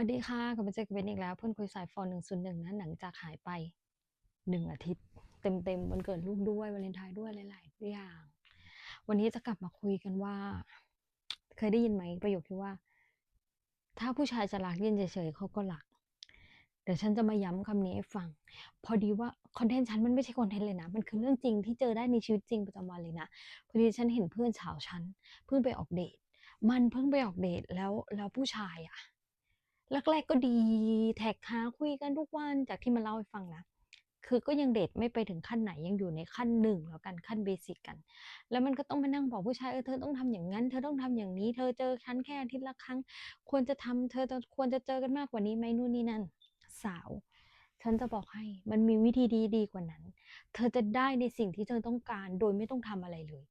วัสดีค่ะกลับมาเจอกับเบนอีกแล้ว เพื่อนคุยสายฟอนหนึ่งศูนย์หนึ่งนะหลังจากหายไปหนึ่งอาทิตย์ เต็มๆวันเกิดลูกด้วยวาเลนไทน์ด้วยหลายๆอย่าง วันนี้จะกลับมาคุยกันว่า เคยได้ยินไหมประโยคที่ว่า ถ้าผู้ชายจะรักยืนเฉยๆเขาก็รัก เดี๋ยวฉันจะมาย้ำคำนี้ให้ฟัง พอดีว่าคอนเทนต์ฉันมันไม่ใช่คอนเทนต์เลยนะ มันคือเรื่องจริงที่เจอได้ในชีวิตจริงประจำวันเลยนะพอดีฉันเห็นเพื่อนสาวฉันเพิ่งไปออกเดทมันเพิ่งไปออกเดทแล้วแล้วผู้ชายอะ แรกๆก็ดีแท็กหาคุยกันทุกวันจากที่มันเล่าให้ฟังนะ คือก็ยังเดทไม่ไปถึงขั้นไหนยังอยู่ในขั้นหนึ่งแล้วกันขั้นเบสิกกัน แล้วมันก็ต้องมานั่งบอกผู้ชายเออเธอต้องทำอย่างนั้น เธอต้องทำอย่างนี้ เธอเจอฉันแค่อาทิตย์ละครั้ง ควรจะทำเธอควรจะเจอกันมากกว่านี้ไหมนู่นนี่นั่น สาว ฉันจะบอกให้มันมีวิธีดีดีกว่านั้น เธอจะได้ในสิ่งที่เธอต้องการโดยไม่ต้องทำอะไรเลย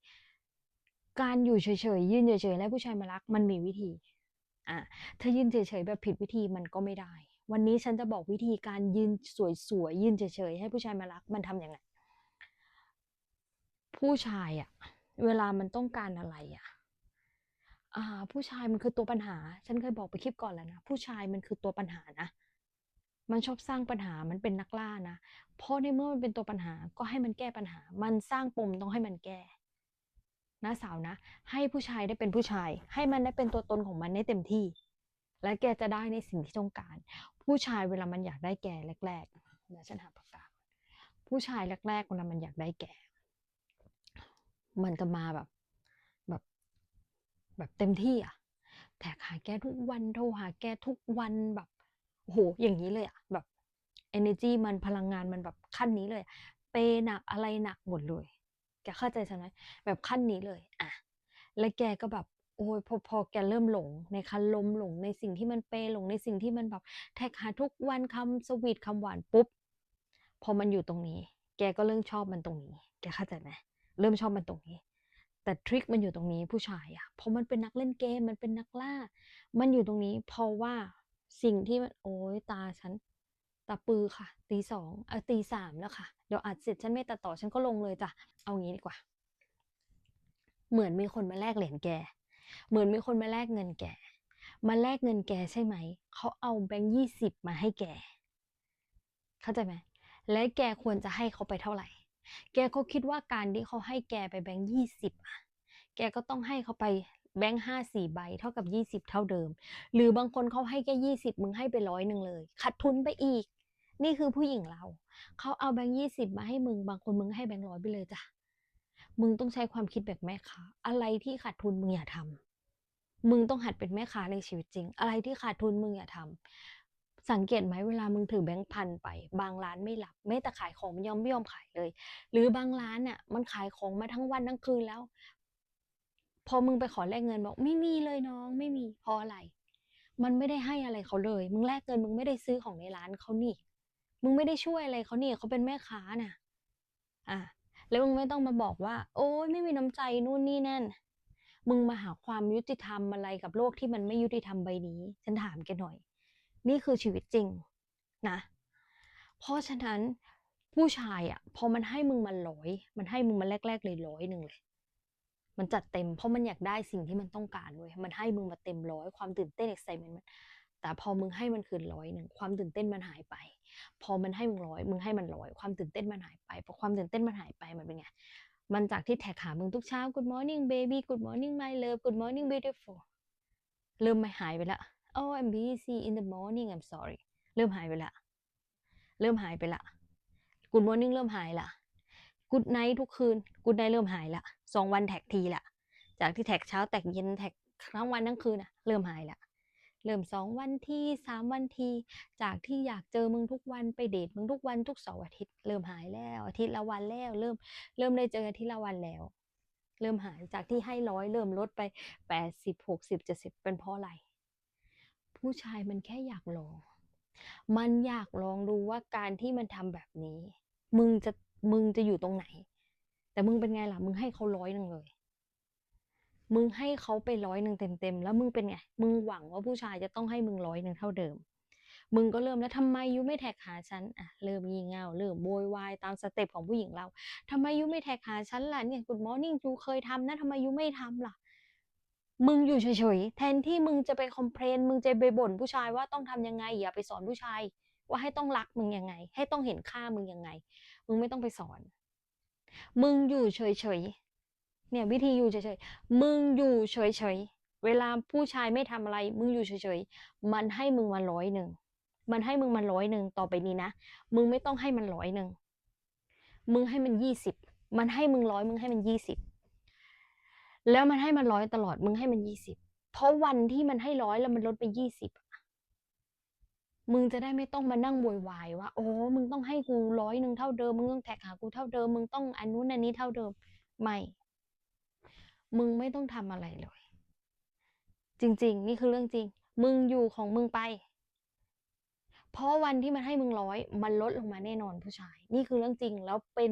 การอยู่เฉยๆยืนเฉยๆแล้วผู้ชายมารักมันมีวิธี อะถ้ายืนเฉยๆแบบผิดวิธีมันก็ไม่ได้ วันนี้ฉันจะบอกวิธีการยืนสวยๆยืนเฉยๆให้ผู้ชายมารักมันทำอย่างไรผู้ชายอะเวลามันต้องการอะไรอะอ่า ผู้ชายมันคือตัวปัญหา ฉันเคยบอกไปคลิปก่อนแล้วนะผู้ชายมันคือตัวปัญหานะมันชอบสร้างปัญหา มันเป็นนักล่านะ เพราะในเมื่อมันเป็นตัวปัญหา ก็ให้มันแก้ปัญหา มันสร้างปมต้องให้มันแก้ นะสาวนะ ให้ผู้ชายได้เป็นผู้ชาย ให้มันได้เป็นตัวตนของมันได้เต็มที่ และแกจะได้ในสิ่งที่ต้องการ ผู้ชายเวลามันอยากได้แกแรกๆเดี๋ยวฉันหาปากกาผู้ชายแรกๆเวลามันอยากได้แกมันจะมาแบบแบบแบบเต็มที่อะแท็กหาแกทุกวันโทรหาแกทุกวันแบบโอ้โหอย่างนี้เลยอะแบบ energy มันพลังงานมันแบบขั้นนี้เลย เปหนักอะไรหนักหมดเลย แกเข้าใจฉันไหมแบบขั้นนี้เลย อะ แล้วแกก็แบบโอ้ยพอพอแกเริ่มหลงในคันลมหลงในสิ่งที่มันเปหลงในสิ่งที่มันแบบแท็กหาทุกวันคำสวีทคำหวานปุ๊บ พอมันอยู่ตรงนี้ แกก็เริ่มชอบมันตรงนี้ แกเข้าใจไหมเริ่มชอบมันตรงนี้ แต่ทริคมันอยู่ตรงนี้ผู้ชายอะเพราะมันเป็นนักเล่นเกมมันเป็นนักล่า มันอยู่ตรงนี้ เพราะว่าสิ่งที่มันโอ้ยตาฉันตาปือค่ะ ตีสองเออตีสามแล้วค่ะ เดี๋ยวอัดเสร็จฉันไม่ตัดต่อฉันก็ลงเลยจ้ะ เอางี้ดีกว่า เหมือนมีคนมาแลกเหรียญแก เหมือนมีคนมาแลกเงินแก มาแลกเงินแกใช่ไหม เขาเอาแบงค์ยี่สิบมาให้แก เข้าใจไหม และแกควรจะให้เขาไปเท่าไหร่ แกเขาคิดว่าการที่เขาให้แกไปแบงค์ยี่สิบอะแกก็ต้องให้เขาไปแบงค์ห้าสี่ใบเท่ากับยี่สิบเท่าเดิม หรือบางคนเขาให้แค่ยี่สิบมึงให้ไปร้อยหนึ่งเลยขาดทุนไปอีก นี่คือผู้หญิงเรา เขาเอาแบงค์ยี่สิบมาให้มึง บางคนมึงให้แบงค์ร้อยไปเลยจ้ะ มึงต้องใช้ความคิดแบบแม่ค้า อะไรที่ขาดทุนมึงอย่าทำมึงต้องหัดเป็นแม่ค้าในชีวิตจริง อะไรที่ขาดทุนมึงอย่าทำสังเกตไหมเวลามึงถือแบงค์พันไป บางร้านไม่รับแม้แต่ขายของมันยอมไม่ยอมขายเลย หรือบางร้านน่ะ มันขายของมาทั้งวันทั้งคืนแล้ว พอมึงไปขอแลกเงินบอกไม่มีเลยน้อง ไม่มีเพราะอะไรมันไม่ได้ให้อะไรเขาเลย มึงแลกเงินมึงไม่ได้ซื้อของในร้านเขานี่ มึงไม่ได้ช่วยอะไรเขานี่เขาเป็นแม่ค้าน่ะ อะ แล้วมึงไม่ต้องมาบอกว่า โอ้ยไม่มีน้ำใจนู่นนี่นั่น มึงมาหาความยุติธรรมอะไรกับโลกที่มันไม่ยุติธรรมใบนี้ ฉันถามแกหน่อย นี่คือชีวิตจริง นะ เพราะฉะนั้นผู้ชายอะ พอมันให้มึงมาร้อย มันให้มึงมาแรก ๆ เลยร้อยหนึ่งเลย มันจัดเต็มเพราะมันอยากได้สิ่งที่มันต้องการเว้ยมันให้มึงมาเต็มร้อยความตื่นเต้น excitement มัน แต่พอมึงให้มันคืนร้อยหนึ่งความตื่นเต้นมันหายไป พอมันให้มึงร้อยมึงให้มันร้อยความตื่นเต้นมันหายไปพอความตื่นเต้นมันหายไปมันเป็นไงมันจากที่แท็กหามึงทุกเช้า good morning baby good morning my love good morning beautiful เริ่มไม่หายไปละ oh I'm busy in the morning I'm sorry เริ่มหายไปละเริ่มหายไปละ good morning เริ่มหายละ good night ทุกคืน good night เริ่มหายละสองวันแท็กทีละจากที่แท็กเช้าแท็กเย็นแท็กทั้งวันทั้งคืนอะเริ่มหายละ เริ่มสองวันทีสามวันที จากที่อยากเจอมึงทุกวันไปเดทมึงทุกวันทุกเสาร์อาทิตย์เริ่มหายแล้วอาทิตย์ละวันแล้วเริ่มเริ่มได้เจออาทิตย์ละวันแล้ว เริ่มหายจากที่ให้ร้อยเริ่มลดไปแปดสิบหกสิบเจ็ดสิบเป็นเพราะอะไร ผู้ชายมันแค่อยากลอง มันอยากลองดูว่าการที่มันทำแบบนี้ มึงจะมึงจะอยู่ตรงไหน แต่มึงเป็นไงล่ะมึงให้เขาร้อยหนึ่งเลย มึงให้เขาไปร้อยหนึ่งเต็มๆแล้วมึงเป็นไง มึงหวังว่าผู้ชายจะต้องให้มึงร้อยหนึ่งเท่าเดิม มึงก็เริ่มแล้วทำไมยูไม่แท็กหาฉันอะเริ่มงีเงาเริ่มโวยวายตามสเต็ปของผู้หญิงเราทำไมยูไม่แท็กหาฉันล่ะเนี่ย Good morning ยูเคยทำนะทำไมยูไม่ทำล่ะมึงอยู่เฉยๆ แทนที่มึงจะไปคอมเพลน มึงจะไปบ่นผู้ชายว่าต้องทำยังไง อย่าไปสอนผู้ชาย ว่าให้ต้องรักมึงยังไง ให้ต้องเห็นค่ามึงยังไง มึงไม่ต้องไปสอน มึงอยู่เฉยๆ เนี่ยวิธีอยู่เฉยๆ มึงอยู่เฉยๆ เวลาผู้ชายไม่ทำอะไร มึงอยู่เฉยๆ มันให้มึงมา100มันให้มึงมา100ต่อไปนี้นะ มึงไม่ต้องให้มัน100มึงให้มัน20มันให้มึง100มึงให้มัน20แล้วมันให้มัน100ตลอด มึงให้มัน20เพราะวันที่มันให้100แล้วมันลดไป20อะมึงจะได้ไม่ต้องมานั่งโวยวายว่า โอ้ มึงต้องให้กู100เท่าเดิม มึงต้องแท็กหากูเท่าเดิม มึงต้องอันนู้นอันนี้เท่าเดิม ไม่ มึงไม่ต้องทำอะไรเลย จริง ๆ นี่คือเรื่องจริง มึงอยู่ของมึงไป เพราะวันที่มันให้มึง100มันลดลงมาแน่นอนผู้ชาย นี่คือเรื่องจริง แล้วเป็น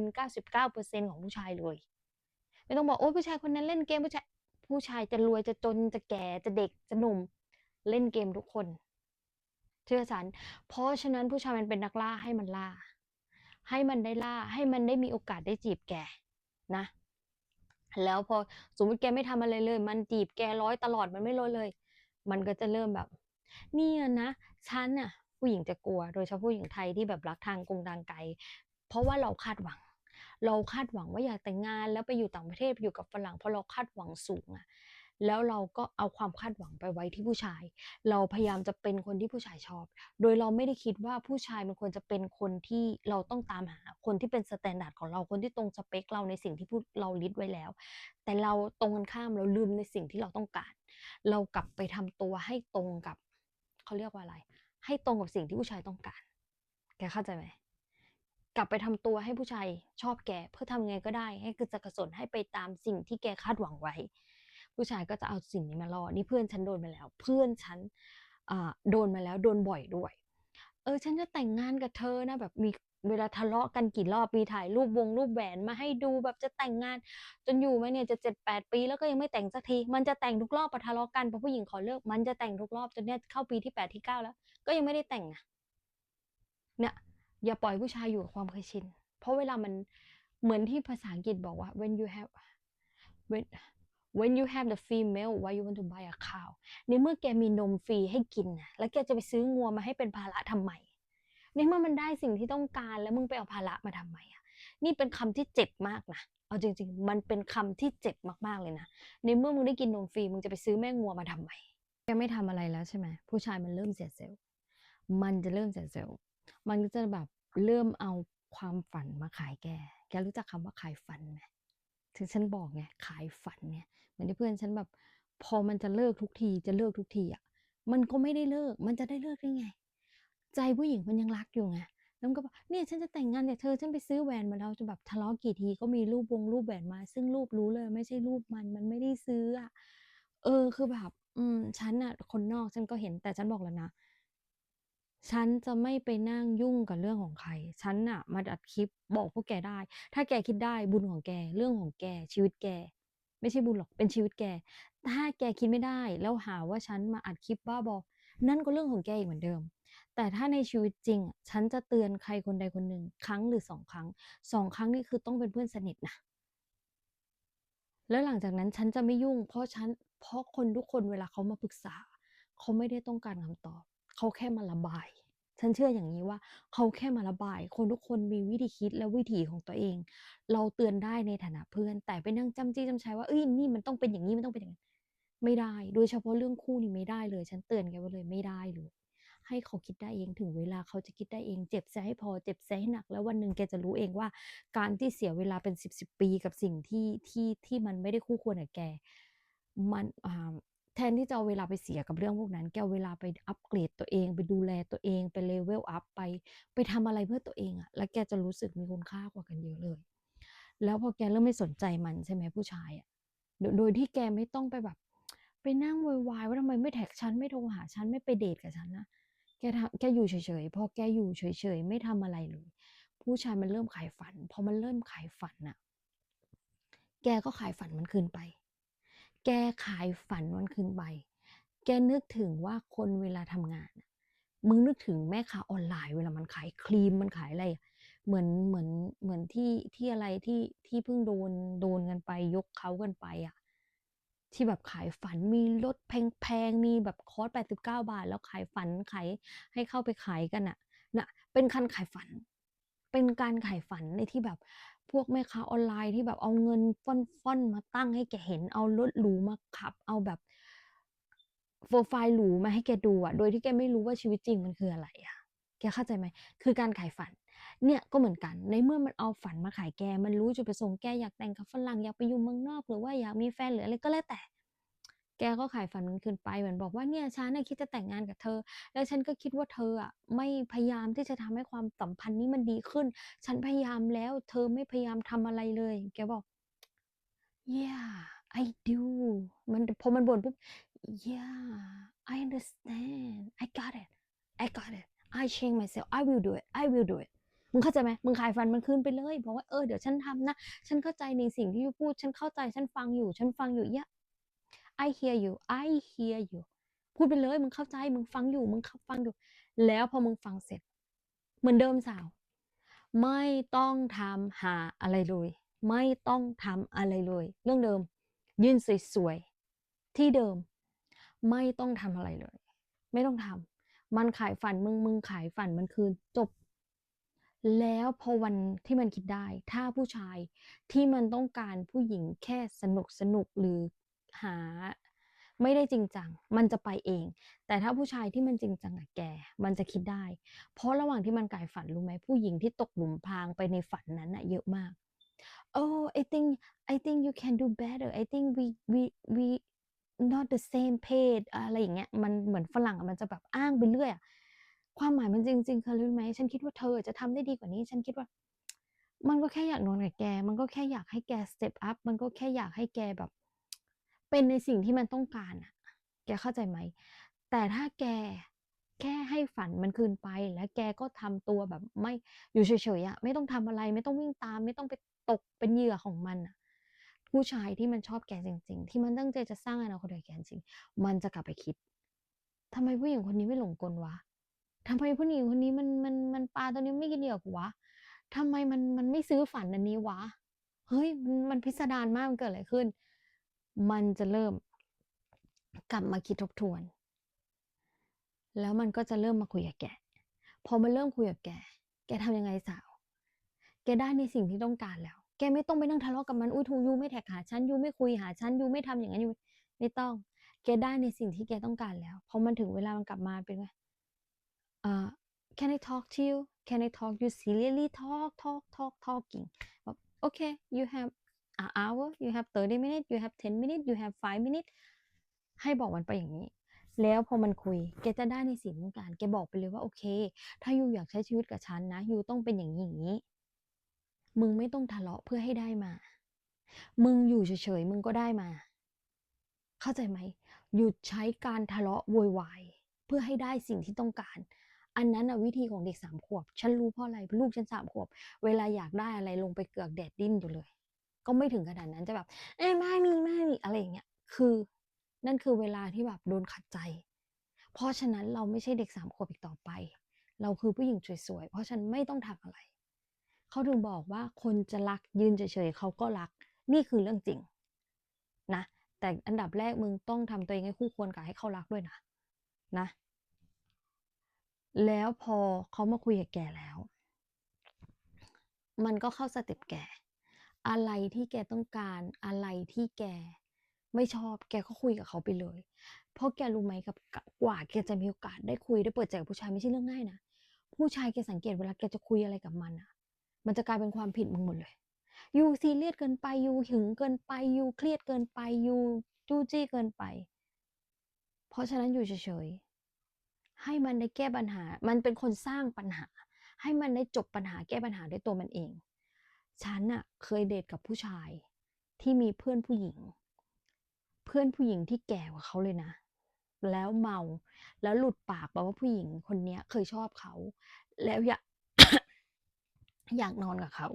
99%ของผู้ชายเลย ไม่ต้องบอกโอ๊ยผู้ชายคนนั้นเล่นเกมผู้ชายผู้ชายจะรวยจะจนจะแก่จะเด็กจะหนุ่ม เล่นเกมทุกคน เชื่อฉัน เพราะฉะนั้นผู้ชายมันเป็นนักล่าให้มันล่า ให้มันได้ล่าให้มันได้มีโอกาสได้จีบแกนะ แล้วพอสมมติแกไม่ทำอะไรเลย มันจีบแกร้อยตลอดมันไม่ลดเลย มันก็จะเริ่มแบบ เนี่ยนะฉันน่ะ ผู้หญิงจะกลัว โดยเฉพาะผู้หญิงไทยที่แบบรักทางกงทางไกล เพราะว่าเราคาดหวัง เราคาดหวังว่าอยากแต่งงานแล้วไปอยู่ต่างประเทศไปอยู่กับฝรั่งเพราะเราคาดหวังสูงอะ แล้วเราก็เอาความคาดหวังไปไว้ที่ผู้ชาย เราพยายามจะเป็นคนที่ผู้ชายชอบ โดยเราไม่ได้คิดว่าผู้ชายมันควรจะเป็นคนที่เราต้องตามหา คนที่เป็นสแตนดาร์ดของเรา คนที่ตรงสเปกเราในสิ่งที่เราลิสต์ไว้แล้ว แต่เราตรงกันข้ามเราลืมในสิ่งที่เราต้องการ เรากลับไปทำตัวให้ตรงกับเขาเรียกว่าอะไร ให้ตรงกับสิ่งที่ผู้ชายต้องการ แกเข้าใจไหมกลับไปทำตัวให้ผู้ชายชอบแกเพื่อทำยังไงก็ได้ ให้กระเสือกกระสนให้ไปตามสิ่งที่แกคาดหวังไว้ ผู้ชายก็จะเอาสิ่งนี้มาล่อนี่เพื่อนฉันโดนมาแล้ว เพื่อนฉันโดนมาแล้วโดนบ่อยด้วย เออฉันจะแต่งงานกับเธอนะแบบมีเวลาทะเลาะกันกี่รอบมีถ่ายรูปวงรูปแหวนมาให้ดูแบบจะแต่งงาน จนอยู่ไหมเนี่ยจะ7-8ปีแล้วก็ยังไม่แต่งสักที มันจะแต่งทุกรอบพอทะเลาะกันพอผู้หญิงขอเลิก มันจะแต่งทุกรอบจนเนี่ยเข้าปีที่8ที่9แล้ว ก็ยังไม่ได้แต่งอะเนี่ยอย่าปล่อยผู้ชายอยู่กับความเคยชิน เพราะเวลามันเหมือนที่ภาษาอังกฤษบอกว่า when you have when when you have the female why you want to buy a cow ในเมื่อแกมีนมฟรีให้กินนะแล้วแกจะไปซื้องัวมาให้เป็นภาระทำไมในเมื่อมันได้สิ่งที่ต้องการแล้วมึงไปเอาภาระมาทำไมอะนี่เป็นคำที่เจ็บมากนะเอาจริง ๆ มันเป็นคำที่เจ็บมากๆเลยนะ ในเมื่อมึงได้กินนมฟรีมึงจะไปซื้อแม่งัวมาทำไมแกไม่ทำอะไรแล้วใช่ไหมผู้ชายมันเริ่มเสียเซลล์มันจะเริ่มเสียเซลล์มันก็จะแบบเริ่มเอาความฝันมาขายแก แกรู้จักคำว่าขายฝันไหม ถึงฉันบอกไงขายฝันไงเหมือนที่เพื่อนฉันแบบพอมันจะเลิกทุกทีจะเลิกทุกทีอะมันก็ไม่ได้เลิก มันจะได้เลิกได้ไง ใจผู้หญิงมันยังรักอยู่ไงแล้วก็บอกเนี่ยฉันจะแต่งงานกับเธอฉันไปซื้อแหวนมาแล้วจนแบบทะเลาะกี่ทีก็มีรูปวงรูปแหวนมา ซึ่งรูปรู้เลยไม่ใช่รูปมันมันไม่ได้ซื้ออะเออคือแบบ อืมฉันน่ะคนนอกฉันก็เห็นแต่ฉันบอกแล้วนะ ฉันจะไม่ไปนั่งยุ่งกับเรื่องของใคร ฉันน่ะ มาอัดคลิปบอกพวกแกได้ ถ้าแกคิดได้บุญของแก เรื่องของแก ชีวิตแก ไม่ใช่บุญหรอก เป็นชีวิตแก ถ้าแกคิดไม่ได้ แล้วหาว่าฉันมาอัดคลิปบ้าบอ นั่นก็เรื่องของแกอีกเหมือนเดิม แต่ถ้าในชีวิตจริงอะฉันจะเตือนใครคนใดคนหนึ่งครั้งหรือ2ครั้ง2ครั้งนี่คือต้องเป็นเพื่อนสนิทนะ แล้วหลังจากนั้นฉันจะไม่ยุ่ง เพราะฉัน เพราะคนทุกคนเวลาเขามาปรึกษา เขาไม่ได้ต้องการคำตอบ เขาแค่มาระบาย ฉันเชื่ออย่างงี้ว่า เขาแค่มาระบาย คนทุกคนมีวิธีคิดและวิถีของตัวเอง เราเตือนได้ในฐานะเพื่อน แต่ไปนั่งจำจี้จำชัยว่าเฮ้ยนี่มันต้องเป็นอย่างงี้มันต้องเป็นอย่างงั้นไม่ได้ โดยเฉพาะเรื่องคู่นี่ไม่ได้เลย ฉันเตือนแกไว้เลยไม่ได้เลยให้เขาคิดได้เองถึงเวลาเขาจะคิดได้เอง เจ็บเสียให้พอเจ็บเสียให้หนัก แล้ววันหนึ่งแกจะรู้เองว่า การที่เสียเวลาเป็น10ๆปีกับสิ่งที่ที่ที่มันไม่ได้คู่ควรกับแก มันอ่า แทนที่จะเอาเวลาไปเสียกับเรื่องพวกนั้น แกเอาเวลาไปอัปเกรดตัวเอง ไปดูแลตัวเอง ไป level up ไป ไปทำอะไรเพื่อตัวเองอะแล้วแกจะรู้สึกมีคุณค่ากว่ากันเยอะเลย แล้วพอแกเริ่มไม่สนใจมันใช่ไหมผู้ชายอะโดยที่แกไม่ต้องไปแบบ ไปนั่งโวยวายว่าทำไมไม่แท็กฉันไม่โทรหาฉันไม่ไปเดตกับฉันนะแกทำแกอยู่เฉยๆพอแกอยู่เฉยๆไม่ทำอะไรเลย ผู้ชายมันเริ่มขายฝันพอมันเริ่มขายฝันน่ะแกก็ขายฝันมันคืนไป แกขายฝันมันคืนไป แกนึกถึงว่าคนเวลาทำงาน มึงนึกถึงแม่ค้าออนไลน์เวลามันขายครีมมันขายอะไร เหมือนเหมือนเหมือนที่ที่อะไรที่ที่เพิ่งโดนโดนกันไปยกเค้ากันไปอะที่แบบขายฝันมีรถแพงๆ มีแบบคอร์ส89บาท แล้วขายฝันขายให้เข้าไปขายกันน่ะน่ะเป็นการขายฝัน เป็นการขายฝันในที่แบบ วกแม่ค้าออนไลน์ที่แบบเอาเงินฟ่อนๆมาตั้งให้แกเห็นเอารถหรูมาขับ เอาแบบโปรไฟล์หรูมาให้แกดูอะโดยที่แกไม่รู้ว่าชีวิตจริงมันคืออะไรอะแกเข้าใจไหมคือการขายฝัน เนี่ยก็เหมือนกัน ในเมื่อมันเอาฝันมาขายแก มันรู้จุดประสงค์แกอยากแต่งกับฝรั่งอยากไปอยู่เมืองนอก หรือว่าอยากมีแฟนหรืออะไรก็แล้วแต่ แกก็ขายฝันมันคืนไปเหมือนบอกว่าเนี่ยฉันน่ะคิดจะแต่งงานกับเธอ แล้วฉันก็คิดว่าเธออะไม่พยายามที่จะทำให้ความสัมพันธ์นี้มันดีขึ้น ฉันพยายามแล้ว เธอไม่พยายามทำอะไรเลย แกบอก yeah I do มันพอมันบ่นปุ๊บ yeah I understand I got it I got it I change myself I will do it I will do it มึงเข้าใจไหมมึงขายฝันมันคืนไปเลยบอกว่าเออเดี๋ยวฉันทำนะ ฉันเข้าใจในสิ่งที่ยูพูด ฉันเข้าใจ ฉันฟังอยู่ ฉันฟังอยู่ yeah I hear you I hear you พูดไปเลยมึงเข้าใจมึงฟังอยู่มึงฟังอยู่ แล้วพอมึงฟังเสร็จ เหมือนเดิมสาว ไม่ต้องทำหาอะไรเลย ไม่ต้องทำอะไรเลย เรื่องเดิม ยืนสวยๆที่เดิม ไม่ต้องทำอะไรเลย ไม่ต้องทำมันขายฝันมึงมึงขายฝันมันคืนจบแล้วพอวันที่มันคิดได้ ถ้าผู้ชายที่มันต้องการผู้หญิงแค่สนุกสนุกหรือ หาไม่ได้จริงจัง มันจะไปเอง แต่ถ้าผู้ชายที่มันจริงจังอะแก มันจะคิดได้ เพราะระหว่างที่มันกายฝันรู้ไหมผู้หญิงที่ตกหลุมพรางไปในฝันนั้นน่ะเยอะมาก Oh I think I think you can do better I think we we we not the same page อะไรอย่างเงี้ย มันเหมือนฝรั่งอะมันจะแบบอ้างไปเรื่อยอะความหมายมันจริงๆคือรู้ไหม ฉันคิดว่าเธอจะทำได้ดีกว่านี้ ฉันคิดว่า มันก็แค่อยากนอนกับแก มันก็แค่อยากให้แก step up มันก็แค่อยากให้แกแบบ เป็นในสิ่งที่มันต้องการอะแกเข้าใจไหม แต่ถ้าแกแค่ให้ฝันมันคืนไป แล้วแกก็ทำตัวแบบไม่อยู่เฉยๆอะไม่ต้องทำอะไร ไม่ต้องวิ่งตาม ไม่ต้องไปตกเป็นเหยื่อของมันน่ะผู้ชายที่มันชอบแกจริง ๆ ที่มันตั้งใจจะสร้างอนาคตกับแกจริง มันจะกลับไปคิดทำไมผู้หญิงคนนี้ไม่หลงกลวะทำไมผู้หญิงคนนี้มันมันมันปลาตัวนี้ไม่กินเหยื่อกูวะทำไมมันมันไม่ซื้อฝันอันนี้วะ เฮ้ยมันมันพิสดารมากมันเกิดอะไรขึ้น มันจะเริ่มกลับมาคิดทบทวน แล้วมันก็จะเริ่มมาคุยกับแก พอมันเริ่มคุยกับแก แกทำยังไงสาว แกได้ในสิ่งที่ต้องการแล้ว แกไม่ต้องไปนั่งทะเลาะกับมัน อุ๊ยทูยูไม่แท็กหาฉันยูไม่คุยหาฉันยูไม่ทำอย่างงั้นยูไม่ต้อง แกได้ในสิ่งที่แกต้องการแล้ว พอมันถึงเวลามันกลับมาเป็นไงอ่า Can I talk to you Can I talk you seriously talk talk talk talking แบบ Okay you have an hour you have 30 minutes you have 10 minutes you have 5 minutes ให้บอกมันไปอย่างนี้ แล้วพอมันคุยแกจะได้ในสิ่งที่ต้องการแกบอกไปเลยว่าโอเค ถ้ายูอยากใช้ชีวิตกับฉันนะยูต้องเป็นอย่างงี้อย่างงี้ มึงไม่ต้องทะเลาะเพื่อให้ได้มา มึงอยู่เฉยๆมึงก็ได้มา เข้าใจไหมหยุดใช้การทะเลาะโวยวายเพื่อให้ได้สิ่งที่ต้องการ อันนั้นน่ะวิธีของเด็ก3ขวบ ฉันรู้เพราะอะไร ลูกฉัน3ขวบ เวลาอยากได้อะไรลงไปเกือกแดดดิ้นอยู่เลย ก็ไม่ถึงขนาดนั้นจะแบบเอ๊ะไม่มีไม่มีอะไรอย่างเงี้ยคือ นั่นคือเวลาที่แบบโดนขัดใจ เพราะฉะนั้นเราไม่ใช่เด็ก3ขวบอีกต่อไป เราคือผู้หญิงสวยๆเพราะฉันไม่ต้องทำอะไร เขาถึงบอกว่าคนจะรักยืนเฉยๆเขาก็รัก นี่คือเรื่องจริง นะ แต่อันดับแรกมึงต้องทำตัวเองให้คู่ควรกับให้เขารักด้วยนะนะแล้วพอเขามาคุยกับแกแล้ว มันก็เข้าสเต็ปแก อะไรที่แกต้องการอะไรที่แกไม่ชอบแกก็คุยกับเขาไปเลย เพราะแกรู้ไหมกับกว่าแกจะมีโอกาสได้คุยได้เปิดใจกับผู้ชายไม่ใช่เรื่องง่ายนะผู้ชายแกสังเกตเวลาแกจะคุยอะไรกับมันน่ะมันจะกลายเป็นความผิดมึงหมดเลยยูซีเรียสเกินไปยูหึงเกินไปยูเครียดเกินไปยูจู้จี้เกินไป เพราะฉะนั้นอยู่เฉยๆให้มันได้แก้ปัญหา มันเป็นคนสร้างปัญหา ให้มันได้จบปัญหาแก้ปัญหาด้วยตัวมันเอง ฉันน่ะเคยเดตกับผู้ชายที่มีเพื่อนผู้หญิง เพื่อนผู้หญิงที่แก่กว่าเขาเลยนะ แล้วเมาแล้วหลุดปากบอกว่าผู้หญิงคนเนี้ยเคยชอบเขา แล้วอยากอยากนอนกับเขา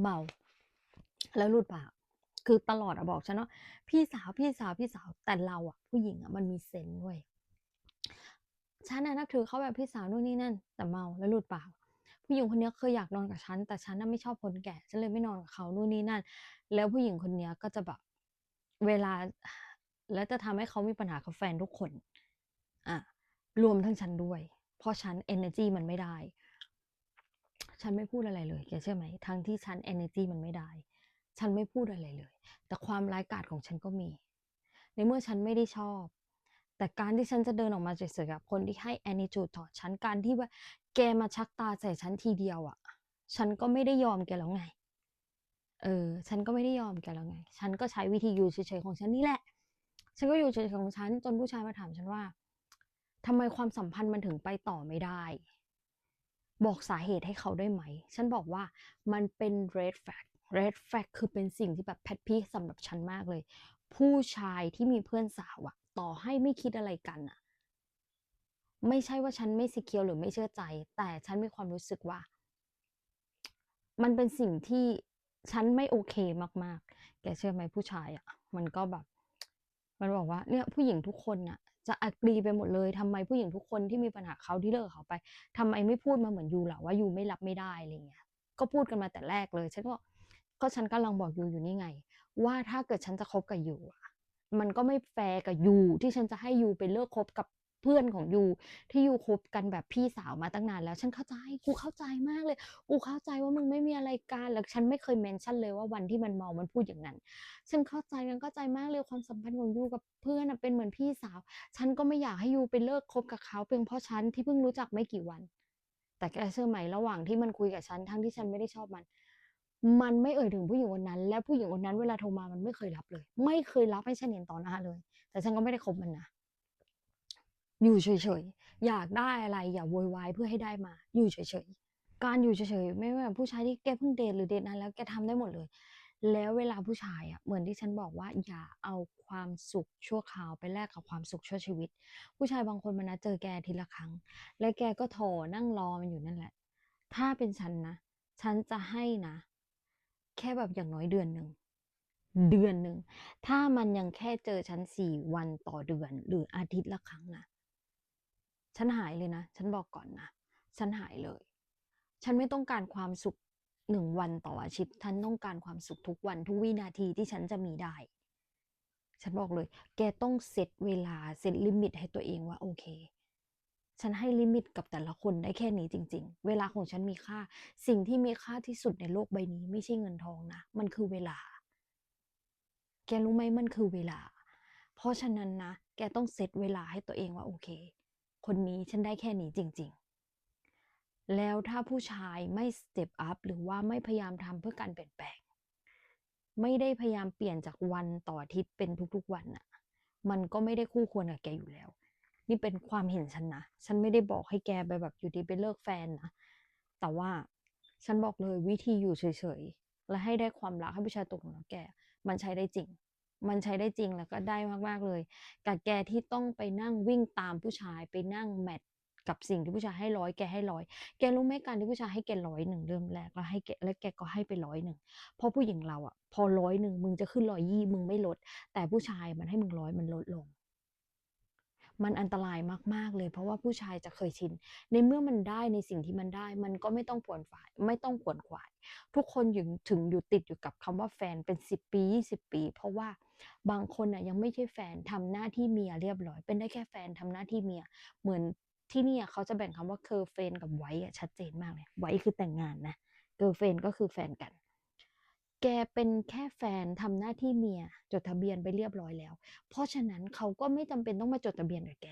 เมาแล้วหลุดปาก คือตลอดอะบอกฉันว่าพี่สาวพี่สาวพี่สาวแต่เราอะผู้หญิงอะมันมีเซนส์เว้ย ฉันน่ะนับถือเขาแบบพี่สาวนู่นนี่นั่น แต่เมาแล้วหลุดปากผู้หญิงคนนี้เคยอยากนอนกับฉัน แต่ฉันน่ะไม่ชอบคนแก่ฉันเลยไม่นอนกับเขานู่นนี่นั่น แล้วผู้หญิงคนนี้ก็จะแบบเวลา แล้วจะทำให้เขามีปัญหากับแฟนทุกคนอารวมทั้งฉันด้วย เพราะฉันเอเนอร์จีมันไม่ได้ ฉันไม่พูดอะไรเลยแกเชื่อไหม ทั้งที่ฉันเอเนอร์จีมันไม่ได้ ฉันไม่พูดอะไรเลย แต่ความร้ายกาจของฉันก็มี ในเมื่อฉันไม่ได้ชอบ แต่การที่ฉันจะเดินออกมาเฉยๆกับคนที่ให้ attitude ต่อฉันการที่ว่าแกมาชักตาใส่ฉันทีเดียวอะฉันก็ไม่ได้ยอมแกแล้วไง เออ ฉันก็ไม่ได้ยอมแกแล้วไง ฉันก็ใช้วิธีอยู่เฉยๆของฉันนี่แหละ ฉันก็อยู่เฉยๆของฉันจนผู้ชายมาถามฉันว่าทำไมความสัมพันธ์มันถึงไปต่อไม่ได้ บอกสาเหตุให้เขาได้ไหม ฉันบอกว่ามันเป็น red flag red flag คือเป็นสิ่งที่แบบ pet peeve สำหรับฉันมากเลย ผู้ชายที่มีเพื่อนสาวอะ ต่อให้ไม่คิดอะไรกันน่ะไม่ใช่ว่าฉันไม่ secure หรือไม่เชื่อใจ แต่ฉันมีความรู้สึกว่า มันเป็นสิ่งที่ฉันไม่โอเคมากๆ แกเชื่อไหมผู้ชายอะมันก็แบบ มันบอกว่าเนี่ยผู้หญิงทุกคนน่ะจะ agree ไปหมดเลยทำไมผู้หญิงทุกคนที่มีปัญหาเขาที่เลิกเขาไปทำไมไม่พูดมาเหมือนยูล่ะว่ายูไม่รับไม่ได้อะไรเงี้ย ก็พูดกันมาแต่แรกเลย ฉันก็ก็ฉันกำลังบอกยูอยู่นี่ไง ว่าถ้าเกิดฉันจะคบกับยูอะ มันก็ไม่แฟร์กับยูที่ฉันจะให้ยูไปเลิกคบกับเพื่อนของยูที่ยูคบกันแบบพี่สาวมาตั้งนานแล้ว ฉันเข้าใจกูเข้าใจมากเลยกูเข้าใจว่ามึงไม่มีอะไรกันแล้วฉันไม่เคยเมนชั่นเลยว่าวันที่มันเมามันพูดอย่างนั้น ฉันเข้าใจฉันเข้าใจมากเลยความสัมพันธ์ของยูกับเพื่อนเป็นเหมือนพี่สาว ฉันก็ไม่อยากให้ยูไปเลิกคบกับเขาเพียงเพราะฉันที่เพิ่งรู้จักไม่กี่วัน แต่แกเชื่อไหมระหว่างที่มันคุยกับฉันทั้งที่ฉันไม่ได้ชอบมัน มันไม่เอ่ยถึงผู้หญิงคนนั้น และผู้หญิงคนนั้นเวลาโทรมามันไม่เคยรับเลย ไม่เคยรับให้ฉันเห็นต่อหน้าเลย แต่ฉันก็ไม่ได้คบมันนะอยู่เฉยๆอยากได้อะไรอย่าโวยวายเพื่อให้ได้มา อยู่เฉยๆการอยู่เฉยๆไม่ว่าผู้ชายที่แกเพิ่งเดตหรือเดตนานแล้วแกทำได้หมดเลย แล้วเวลาผู้ชายอะเหมือนที่ฉันบอกว่าอย่าเอาความสุขชั่วคราวไปแลกกับความสุขชั่วชีวิต ผู้ชายบางคนมันนัดเจอแกทิตย์ละครั้ง และแกก็โทรนั่งรอมันอยู่นั่นแหละ ถ้าเป็นฉันนะฉันจะให้นะ แค่แบบอย่างน้อยเดือนหนึ่งเดือนหนึ่ง ถ้ามันยังแค่เจอฉัน4วันต่อเดือน หรืออาทิตย์ละครั้งนะฉันหายเลยนะ ฉันบอกก่อนนะ ฉันหายเลย ฉันไม่ต้องการความสุข1วันต่ออาทิตย์ ฉันต้องการความสุขทุกวันทุกวินาทีที่ฉันจะมีได้ ฉันบอกเลย แกต้องเซตเวลาเซตลิมิตให้ตัวเองว่าโอเค ฉันให้ลิมิตกับแต่ละคนได้แค่นี้จริง ๆ เวลาของฉันมีค่า สิ่งที่มีค่าที่สุดในโลกใบนี้ ไม่ใช่เงินทองนะ มันคือเวลา แกรู้ไหมมันคือเวลา เพราะฉะนั้นนะ แกต้องเซตเวลาให้ตัวเองว่าโอเค คนนี้ฉันได้แค่นี้จริง ๆ แล้วถ้าผู้ชายไม่ step up หรือว่าไม่พยายามทำเพื่อการเปลี่ยนแปลง ไม่ได้พยายามเปลี่ยนจากวันต่ออาทิตย์เป็นทุกๆวันน่ะ มันก็ไม่ได้คู่ควรกับแกอยู่แล้ว นี่เป็นความเห็นฉันนะ ฉันไม่ได้บอกให้แกไปแบบอยู่ดีไปเลิกแฟนนะ แต่ว่าฉันบอกเลยวิธีอยู่เฉยๆ และให้ได้ความรักให้ผู้ชายตกหลุมรักแก มันใช้ได้จริง มันใช้ได้จริงแล้วก็ได้มากๆเลย กับแกที่ต้องไปนั่งวิ่งตามผู้ชายไปนั่งแมตช์กับสิ่งที่ผู้ชายให้100แกให้100แกรู้ไหมการที่ผู้ชายให้แก100เริ่มแรกแล้วให้แกแล้วแกก็ให้ไป100เพราะผู้หญิงเราอะพอ100มึงจะขึ้น120มึงไม่ลด แต่ผู้ชายมันให้มึง100มันลดลง มันอันตรายมากๆเลย เพราะว่าผู้ชายจะเคยชิน ในเมื่อมันได้ในสิ่งที่มันได้ มันก็ไม่ต้องขวนขวาย ไม่ต้องขวนขวาย ทุกคนหยึงถึงอยู่ติดอยู่กับคำว่าแฟนเป็น 10 ปี 20 ปี เพราะว่าบางคนน่ะยังไม่ใช่แฟนทำหน้าที่เมียเรียบร้อย เป็นได้แค่แฟนทำหน้าที่เมียเหมือนที่นี่เขาจะแบ่งคำว่า girlfriend กับ wife อะชัดเจนมากเลย wife คือแต่งงานนะ girlfriend ก็คือแฟนกัน แกเป็นแค่แฟนทำหน้าที่เมียจดทะเบียนไปเรียบร้อยแล้ว เพราะฉะนั้นเขาก็ไม่จำเป็นต้องมาจดทะเบียนกับแก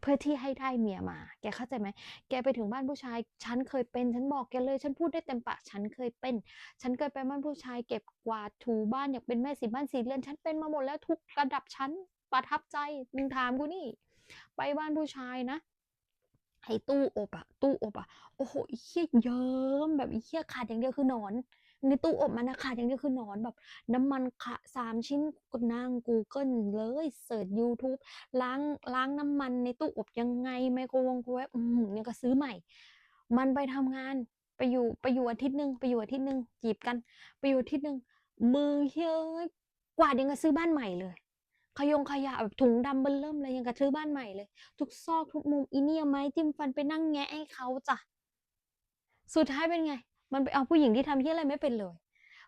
เพื่อที่ให้ได้เมียมา แกเข้าใจไหม แกไปถึงบ้านผู้ชาย ฉันเคยเป็น ฉันบอกแกเลย ฉันพูดได้เต็มปาก ฉันเคยเป็น ฉันเคยไปบ้านผู้ชาย เก็บกวาดถูบ้านอยากเป็นแม่สีบ้านสีเรือน ฉันเป็นมาหมดแล้วทุกระดับชั้นประทับใจ มึงถามกูนี่ ไปบ้านผู้ชายนะไอ้ตู้อบอะตู้อบอะโอ้โฮไอ้เหี้ยเยิ้มแบบไอ้เหี้ยขาดอย่างเดียวคือหนอน ในตู้อบมันนะขาดอย่างเดียวคือนอนแบบ น้ำมันขะ3ชิ้นก็นั่งกูเกิลเลยเซิร์ชยูทูบล้างล้างน้ำมันในตู้อบยังไงไมโครวงไมโครเวฟอื้อฮืออย่างกับซื้อใหม่ มันไปทำงานไปอยู่ไปอยู่อาทิตย์หนึ่งไปอยู่อาทิตย์หนึ่งจีบกัน ไปอยู่อาทิตย์หนึ่งมึงเฮ้ยกว่าย่างกับซื้อบ้านใหม่เลยขยงขยะแบบถุงดำเบ้อเริ่มเลยย่างกับซื้อบ้านใหม่เลย ทุกซอกทุกมุมอีนี่เอาไม้จิ้มฟันไปนั่งแงะให้เขาจ้ะ สุดท้ายเป็นไง มันไปเอาผู้หญิงที่ทำเหี้ยอะไรไม่เป็นเลย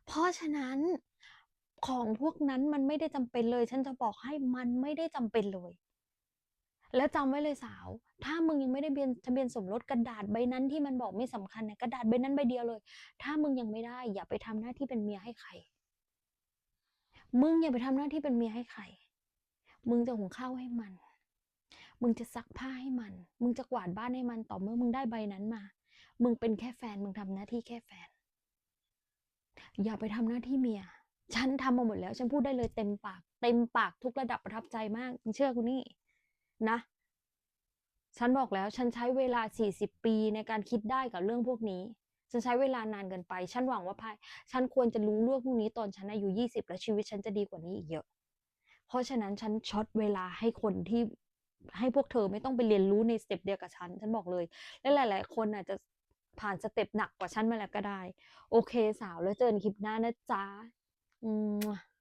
เพราะฉะนั้นของพวกนั้นมันไม่ได้จำเป็นเลย ฉันจะบอกให้มันไม่ได้จำเป็นเลย แล้วจำไว้เลยสาว ถ้ามึงยังไม่ได้เบียนทะเบียนสมรสกระดาษใบนั้นที่มันบอกไม่สำคัญเนี่ยกระดาษใบนั้นใบเดียวเลย ถ้ามึงยังไม่ได้อย่าไปทำหน้าที่เป็นเมียให้ใคร มึงอย่าไปทำหน้าที่เป็นเมียให้ใคร มึงจะหุงข้าวให้มัน มึงจะซักผ้าให้มัน มึงจะกวาดบ้านให้มันต่อเมื่อมึงได้ใบนั้นมา มึงเป็นแค่แฟน มึงทำหน้าที่แค่แฟน อย่าไปทำหน้าที่เมีย ฉันทำมาหมดแล้ว ฉันพูดได้เลยเต็มปาก เต็มปากทุกระดับประทับใจมากมึงเชื่อกูนี่ นะ ฉันบอกแล้ว ฉันใช้เวลา 40 ปีในการคิดได้กับเรื่องพวกนี้ ฉันใช้เวลานานเกินไป ฉันหวังว่าภาย ฉันควรจะรู้เรื่องพวกนี้ตอนฉันอายุ 20 แล้วชีวิตฉันจะดีกว่านี้อีกเยอะ เพราะฉะนั้นฉันช็อตเวลาให้คนที่ให้พวกเธอไม่ต้องไปเรียนรู้ในสเต็ปเดียวกับฉัน ฉันบอกเลย และหลาย ๆ คนอาจจะ ผ่านสเต็ปหนักกว่าฉันมาแล้วก็ได้ โอเคสาวแล้วเจอกันคลิปหน้านะจ๊ะอืม